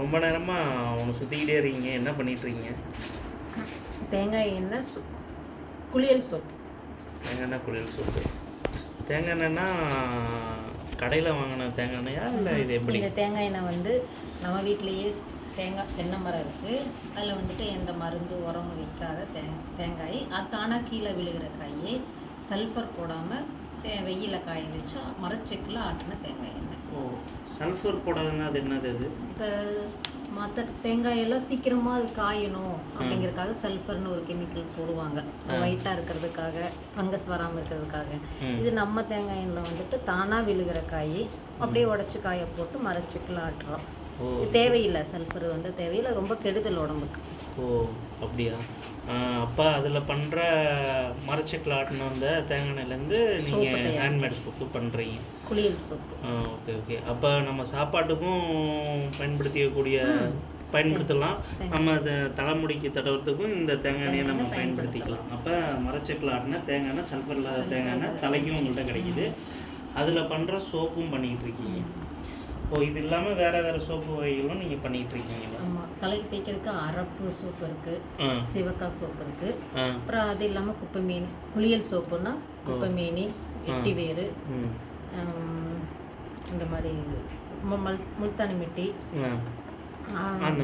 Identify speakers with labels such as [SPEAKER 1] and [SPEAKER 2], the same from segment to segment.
[SPEAKER 1] ரொம்ப நேரமாக உன்னை சுற்றிக்கிட்டே இருக்கீங்க. என்ன பண்ணிட்டு இருக்கீங்க
[SPEAKER 2] தேங்காய் எண்ணெய் சு குளியல் சோப்பு.
[SPEAKER 1] தேங்காய் எண்ணெய் குளியல் சோப்பு. தேங்காய் எண்ணெய்னா கடையில் வாங்கின தேங்காய் எண்ணெயா இல்லை இது எப்படி?
[SPEAKER 2] இந்த தேங்காய் எண்ணெய் வந்து நம்ம வீட்டிலேயே தேங்காய் தென்னை மரம் இருக்குது அதில் வந்துட்டு எந்த மருந்து உரம் வைக்காத தேங்காய். அது தானாக கீழே விழுகிற காய். சல்ஃபர் போடாமல் தே வெயில காய வச்சு மரச்செக்கில் ஆட்டின தேங்காய் எண்ணெய்.
[SPEAKER 1] ஓ சல்ஃபர் போடாதுன்னா அது என்னது அது?
[SPEAKER 2] இப்போ மற்ற தேங்காயெல்லாம் சீக்கிரமாக அது காயணும் அப்படிங்கிறதுக்காக சல்ஃபர்னு ஒரு கெமிக்கல் போடுவாங்க. ஒயிட்டாக இருக்கிறதுக்காக ஃபங்கஸ் வராமல் இருக்கிறதுக்காக. இது நம்ம தேங்காய் எண்ணெய் வந்துட்டு தானாக விழுகிற காய் அப்படியே உடச்சி காய போட்டு மரச்சிக்கில் ஆட்டுறோம். தேவையில்லை சல்ஃபர் வந்து தேவையில்லை ரொம்ப கெடுதல் உடம்புக்கு.
[SPEAKER 1] ஓ. அப்படியா? அப்போ அதில் பண்ணுற மரச்சக்கில் ஆட்டின வந்த தேங்காய் எண்ணெயிலேருந்து நீங்கள் ஹேண்ட்மேட் சோப்பு பண்ணுறீங்க
[SPEAKER 2] குளியல் சோப்பு.
[SPEAKER 1] ஓகே ஓகே அப்போ நம்ம சாப்பாட்டுக்கும் பயன்படுத்திக்கக்கூடிய பயன்படுத்தலாம். நம்ம அதை தலைமுடிக்கு தடவுறதுக்கும் இந்த தேங்காய் நம்ம பயன்படுத்திக்கலாம். அப்போ மரச்சக்கில் ஆட்டின தேங்காய் சல்ஃபர் இல்லாத தேங்காய் தலைக்கும் உங்கள்கிட்ட கிடைக்குது. அதில் பண்ணுற சோப்பும் பண்ணிக்கிட்டு இருக்கீங்க. ஓ இது இல்லாமல் வேறு வேறு சோப்பு வகைகளும் நீங்கள் பண்ணிக்கிட்டு இருக்கீங்களா?
[SPEAKER 2] தலைக்கு தேய்க்கிறதுக்கு அரப்பு சோப்பு இருக்குது
[SPEAKER 1] ஆ.
[SPEAKER 2] சிவக்காய் சோப்பு இருக்குது
[SPEAKER 1] ஆ.
[SPEAKER 2] அப்புறம் அது இல்லாமல் குப்பை மீன் குளியல் சோப்புன்னா குப்பை மீன் எட்டி வேறு இந்த மாதிரி முல்தானி மிட்டி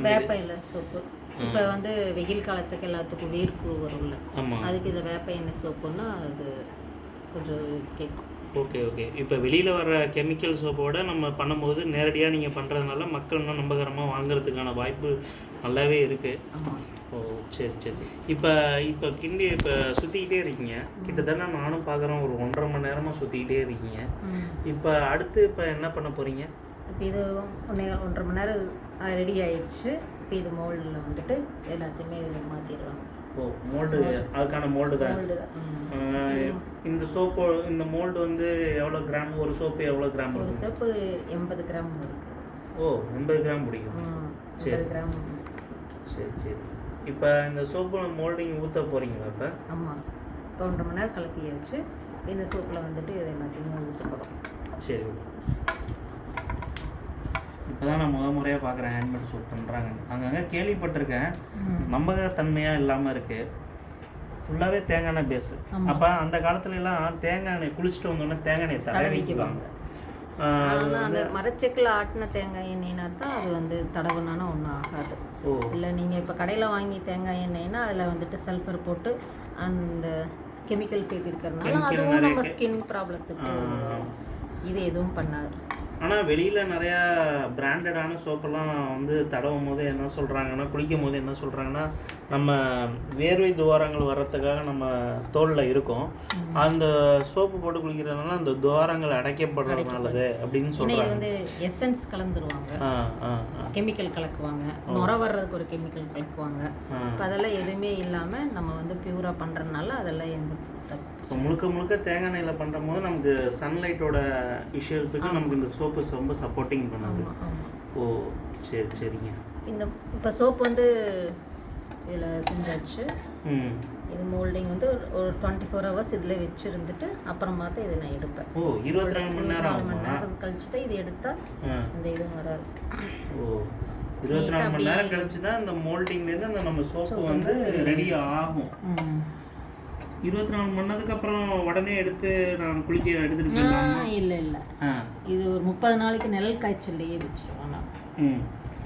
[SPEAKER 2] வேப்ப இலை சோப்பு. இப்போ வந்து வெயில் காலத்துக்கு எல்லாத்துக்கும் வேர்க்குரு வரும்ல அதுக்கு இந்த வேப்ப எண்ணெய் சோப்புன்னா அது கொஞ்சம் கேட்கும்
[SPEAKER 1] ஓகே ஓகே இப்போ வெளியில் வர கெமிக்கல் சோப்போட நம்ம பண்ணும்போது நேரடியாக நீங்கள் பண்ணுறதுனால மக்கள் இன்னும் நம்பகரமாக வாங்குறதுக்கான வாய்ப்பு நல்லாவே இருக்குது ஓ சரி சரி. இப்போ இப்போ கிண்டி இப்போ சுற்றிக்கிட்டே இருக்கீங்க. கிட்டத்தட்ட நானும் பார்க்குறேன் ஒரு ஒன்றரை மணி நேரமாக சுற்றிக்கிட்டே இருக்கீங்க. இப்போ அடுத்து இப்போ என்ன பண்ண போகிறீங்க
[SPEAKER 2] இப்போ இது ஒன்றே ஒன்றரை மணி நேரம் ரெடி ஆயிடுச்சு. இப்போ இது மோல்டில் வந்துட்டு எல்லாத்தையுமே இதில் மாற்றிடலாம்
[SPEAKER 1] ஓ மோல்டு அதுக்கான மோல்டு தான். இந்த சோப்பு இந்த மோல்டு வந்து எவ்வளோ கிராம்? ஒரு சோப்பு எவ்வளோ கிராம்
[SPEAKER 2] ஒரு சோப்பு எண்பது கிராம்
[SPEAKER 1] ஓ எண்பது கிராம் பிடிக்கும். சரி.
[SPEAKER 2] கிராம்.
[SPEAKER 1] சரி சரி. இப்போ இந்த சோப்பு மோல்டிங் ஊற்ற போகிறீங்களா இப்போ?
[SPEAKER 2] ஆமாம் இப்போ ஒன்றரை மணி நேரம் கலக்கியாச்சு. இந்த சோப்பில் வந்துட்டு இது எல்லாத்தையுமே ஊற்றப்படும்
[SPEAKER 1] சரி இப்போ தான் நான் முத முறையாக பார்க்குறேன் ஹேண்ட்மேட் சோப் பண்ணுறாங்க அங்கங்கே கேள்விப்பட்டிருக்கேன். நம்பகத்தன்மையாக இல்லாமல் இருக்குது ஃபுல்லாகவே தேங்காய் எண்ணெய் பேஸு. அப்போ அந்த காலத்துல எல்லாம் தேங்காய் எண்ணெய் குளிச்சுட்டு வந்தோடனே தேங்காய் எண்ணெய் தடவிக்குவாங்க.
[SPEAKER 2] அந்த மரச்செக்கில் ஆட்டின தேங்காய் எண்ணெய்னா தான் அது வந்து தடவுனானா ஒன்றும் ஆகாது. இல்லை நீங்கள் இப்போ கடையில் வாங்கி தேங்காய் எண்ணெய்னா அதில் வந்துட்டு சல்ஃபர் போட்டு அந்த கெமிக்கல் சேர்த்திருக்கறனால
[SPEAKER 1] Chemical
[SPEAKER 2] அதுவும் நம்ம ஸ்கின் ப்ராப்ளத்துக்கு இது எதுவும் பண்ணாது.
[SPEAKER 1] ஆனால் வெளியில் நிறையா பிராண்டடான சோப்பெல்லாம் வந்து தடவும் போது என்ன சொல்கிறாங்கன்னா குளிக்கும் போது என்ன சொல்கிறாங்கன்னா நம்ம வேர்வை துவாரங்கள் வர்றதுக்காக நம்ம தோலில் இருக்கும். அந்த சோப்பு போட்டு குளிக்கிறதுனால அந்த துவாரங்கள் அடைக்கப்படுறதுனாலது அப்படின்னு
[SPEAKER 2] ஏன்னா இது
[SPEAKER 1] சொல்கிறாங்க
[SPEAKER 2] வந்து எசன்ஸ் கலந்துருவாங்க. கெமிக்கல் கலக்குவாங்க. நுர வர்றதுக்கு ஒரு கெமிக்கல் கலக்குவாங்க. இப்போ அதெல்லாம் எதுவுமே இல்லாமல் நம்ம வந்து பியூராக பண்ணுறதுனால அதெல்லாம் எந்த
[SPEAKER 1] இப்போ முழுக்க முழுக்க தேங்காய் எண்ணெயில் பண்ணுற போது நமக்கு சன்லைட்டோட விஷயத்துக்கு நமக்கு இந்த சோப்பு ரொம்ப சப்போர்ட்டிங் பண்ணுது ஓ சரி சரிங்க.
[SPEAKER 2] இந்த இப்போ சோப் வந்து இதில் செஞ்சாச்சு.
[SPEAKER 1] ம்.
[SPEAKER 2] இது மோல்டிங் வந்து ஒரு- டுவெண்ட்டி ஃபோர் ஹவர்ஸ் இதில் வச்சுருந்துட்டு அப்புறமா தான் இதை நான் எடுப்பேன்.
[SPEAKER 1] ஓ இருபத்தி நாலு மணி நேரம்
[SPEAKER 2] நாலு மணி நேரம் கழிச்சு தான் இது எடுத்தால் இந்த இதுவும் வராது.
[SPEAKER 1] ஓ இருபத்தி நாலு மணி நேரம் கழிச்சு தான் இந்த மோல்டிங்லேருந்து அந்த நம்ம சோப்பு வந்து ரெடி ஆகும். இருபத்தி நாலு மணி நேரத்துக்கு அப்புறம் உடனே எடுத்து நான் குளிக்க எடுத்துட்டு போயிடலாமா?
[SPEAKER 2] இல்லை இல்லை. இது ஒரு முப்பது நாளைக்கு நிழல் காய்ச்சல்லையே வச்சுருவேன் நான்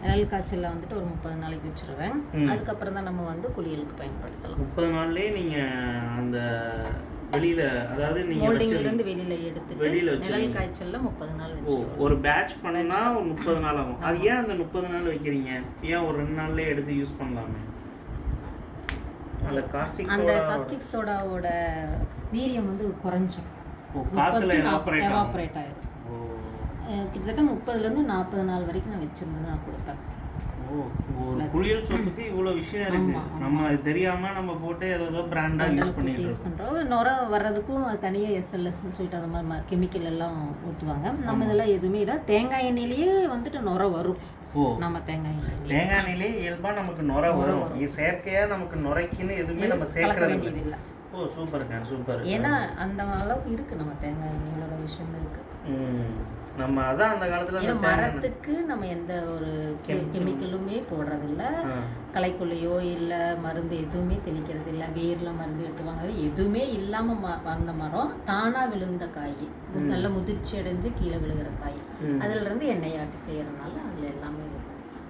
[SPEAKER 2] நிழல் காய்ச்சலில் வந்துட்டு ஒரு முப்பது நாளைக்கு வச்சுருவேன். அதுக்கப்புறம் தான் நம்ம வந்து குளியலுக்கு பயன்படுத்தலாம்.
[SPEAKER 1] முப்பது நாள்லயே நீங்க அந்த வெளியில அதாவது நீங்க
[SPEAKER 2] மோல்டிங்ல
[SPEAKER 1] வச்சு
[SPEAKER 2] இருந்து வெளியில எடுத்துட்டு
[SPEAKER 1] வெளியில வச்சு
[SPEAKER 2] நிழல் காய்ச்சல்ல முப்பது நாள்
[SPEAKER 1] ஓ
[SPEAKER 2] வச்சு
[SPEAKER 1] ஒரு பேட்ச் பண்ணா ஒரு முப்பது நாள் ஆகும். அது ஏன் அந்த முப்பது நாள் வைக்கிறீங்க? ஏன் ஒரு ரெண்டு நாள்லயே எடுத்து யூஸ் பண்ணலாமே? அந்த காஸ்டிக்
[SPEAKER 2] அந்த காஸ்டிக் சோடாவோட வீரியம் வந்து குறைஞ்சும்.
[SPEAKER 1] எவாபரேட்
[SPEAKER 2] ஆயிடும். கிட்டத்தட்ட முப்பதுலேருந்து நாற்பது நாள் வரைக்கும் நான் வச்சிருந்து நான் கொடுப்பேன்.
[SPEAKER 1] ஒரு குளியல் சோப்புக்கு இவ்வளவு விஷயம் இருக்கு. நம்ம தெரியாம நம்ம போட்டு ஏதோ பிராண்டா யூஸ் பண்ணிட்டு
[SPEAKER 2] யூஸ் பண்ணுறோம் நுர வர்றதுக்கும் அது தனியாக எஸ்எல்எஸ்ன்னு சொல்லிட்டு அந்த மாதிரி கெமிக்கல் எல்லாம் ஊற்றுவாங்க நம்ம இதெல்லாம் எதுவுமே இல்லை. தேங்காய் எண்ணெயிலேயே வந்துட்டு நுர வரும். நம்ம தேங்காய்
[SPEAKER 1] தேங்காய் எண்ணெயிலே இயல்பா நமக்கு நுர வரும். இது செயற்கையா நமக்கு நுரைக்குன்னு எதுவுமே நம்ம சேர்க்கறது இல்லை. ஓ சூப்பருங்க சூப்பர்.
[SPEAKER 2] ஏன்னா அந்த அளவுக்கு இருக்கு நம்ம தேங்காய் எண்ணெயோட விஷயம் இருக்கு.
[SPEAKER 1] நம்ம அதான் அந்த காலத்தில்
[SPEAKER 2] மரத்துக்கு நம்ம எந்த ஒரு. கெமிக்கலுமே. போடுறதில்ல. களைக்குள்ளையோ இல்லை மருந்து எதுவுமே தெளிக்கிறது இல்லை. வேரில் மருந்து வெட்டுவாங்க. அது எதுவுமே இல்லாமல் ம வந்த மரம் தானாக விழுந்த காய். நல்ல முதிர்ச்சி அடைஞ்சு கீழே விழுகிற காய். அதுல இருந்து எண்ணெய் ஆட்டி செய்யறதுனால அதில் எல்லாமே.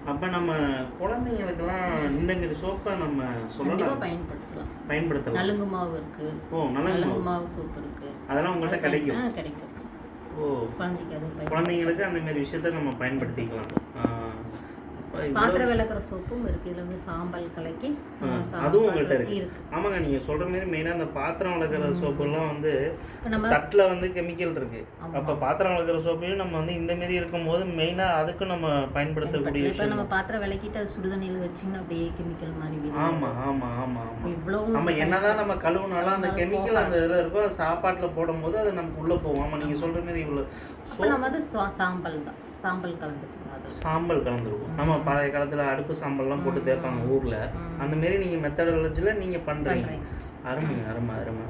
[SPEAKER 1] அப்போ நம்ம குழந்தைங்களுக்கெல்லாம் இந்த மாரி சோப்பை நம்ம சொல்லலாம்.
[SPEAKER 2] பயன்படுத்தலாம்.
[SPEAKER 1] பயன்படுத்தலாம்.
[SPEAKER 2] நலுங்கு மாவு இருக்கு.
[SPEAKER 1] ஓ
[SPEAKER 2] நலுங்கு மாவு. சூப் இருக்கு.
[SPEAKER 1] அதெல்லாம் உங்கள்கிட்ட கிடைக்கும்.
[SPEAKER 2] கிடைக்கும்.
[SPEAKER 1] ஓ.
[SPEAKER 2] குழந்தைக்கு அது
[SPEAKER 1] குழந்தைங்களுக்கு அந்த மாதிரி விஷயத்த நம்ம பயன்படுத்திக்கலாம்.
[SPEAKER 2] பாத்திரம் விளக்குற சோப்பும் இருக்கு. இதுல வந்து சாம்பல் கலக்கி
[SPEAKER 1] அதுவும் உங்கள்கிட்ட இருக்கு. ஆமாங்க நீங்க சொல்ற மாதிரி மெயினா அந்த பாத்திரம் வளர்க்குற சோப்புலாம் வந்து
[SPEAKER 2] இப்போ நம்ம
[SPEAKER 1] தட்டுல வந்து கெமிக்கல் இருக்கு. அப்ப பாத்திரம் வளர்க்குற சோப்பையும் நம்ம வந்து இந்த மாதிரி இருக்கும்போது மெயினா அதுக்கும் நம்ம பயன்படுத்தக்கூடிய
[SPEAKER 2] இப்போ நம்ம பாத்திரம் விளக்கிட்டு அது சுடுதண்ணியில் வச்சிங்கன்னா அப்படியே கெமிக்கல் மாதிரி.
[SPEAKER 1] ஆமா ஆமா ஆமா ஆமா.
[SPEAKER 2] இவ்வளவு
[SPEAKER 1] நம்ம என்னதான் நம்ம கழுவுனாலும் அந்த கெமிக்கல் அந்த இதில் இருக்கும் அது சாப்பாட்டுல போடும்போது அது நமக்கு உள்ள போகும். ஆமா நீங்க சொல்ற மாதிரி இவ்வளவு
[SPEAKER 2] இப்போ நம்ம வந்து சாம்பல் தான். சாம்பல் அது
[SPEAKER 1] சாம்பல் கலந்துருக்கும். நம்ம பழைய காலத்துல அடுப்பு சாம்பல்லாம் போட்டு தேய்ப்பாங்க ஊர்ல. அந்த மாதிரி நீங்க மெத்தடாலஜில நீங்க பண்றீங்க.
[SPEAKER 2] பண்றேன்.
[SPEAKER 1] அருமைங்க அருமை அருமை.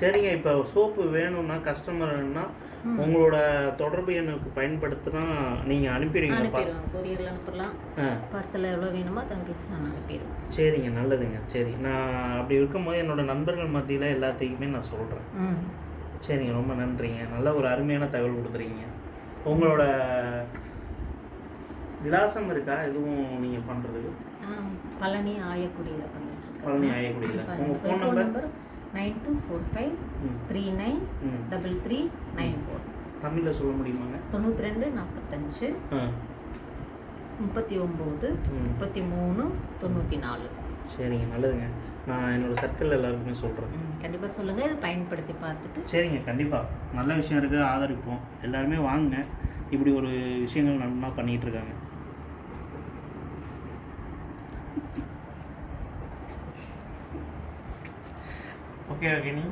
[SPEAKER 1] சரிங்க இப்போ சோப்பு வேணும்னா கஸ்டமர் வேணும்னா உங்களோட தொடர்பு எண்ணுக்கு பயன்படுத்தினா நீங்க அனுப்பிடுவீங்களா பாஸ்
[SPEAKER 2] அனுப்பிடுவோம் கொரியரில் அனுப்பலாம். பார்சல் எவ்வளோ வேணுமோ அதை பேசி நான் அனுப்பிடுவேன்.
[SPEAKER 1] சரிங்க நல்லதுங்க. சரி நான் அப்படி இருக்கும்போது என்னோட நண்பர்கள் மத்தியில எல்லாத்தையுமே நான் சொல்றேன்.
[SPEAKER 2] ம்.
[SPEAKER 1] சரிங்க ரொம்ப நன்றிங்க. நல்ல ஒரு அருமையான தகவல் கொடுத்துருக்கீங்க உங்களோட விலாசம் இருக்கா? எதுவும் நீங்க பண்றதுக்கு?
[SPEAKER 2] ஆ, பழனி ஆயக்குடியில் பண்ணிட்டு
[SPEAKER 1] பழனி ஆயக்குடியில். உங்க phone number
[SPEAKER 2] nine two four five three nine double three nine four
[SPEAKER 1] தமிழ்ல சொல்ல முடியுமாங்க?
[SPEAKER 2] தொண்ணூற்றி ரெண்டு நாற்பத்தஞ்சு முப்பத்தி ஒம்பது முப்பத்தி மூணு தொண்ணூற்றி நாலு
[SPEAKER 1] சரிங்க நல்லதுங்க. நான் என்னோட சர்க்கிள் எல்லாருக்குமே சொல்கிறேன்
[SPEAKER 2] கண்டிப்பாக சொல்லுங்கள் இதை பயன்படுத்தி பார்த்துட்டு
[SPEAKER 1] சரிங்க கண்டிப்பாக நல்ல விஷயம் இருக்குது ஆதரிப்போம். எல்லாருமே வாங்க இப்படி ஒரு விஷயங்கள் நல்லா பண்ணிகிட்டு இருக்காங்க ஓகே ஓகே நீ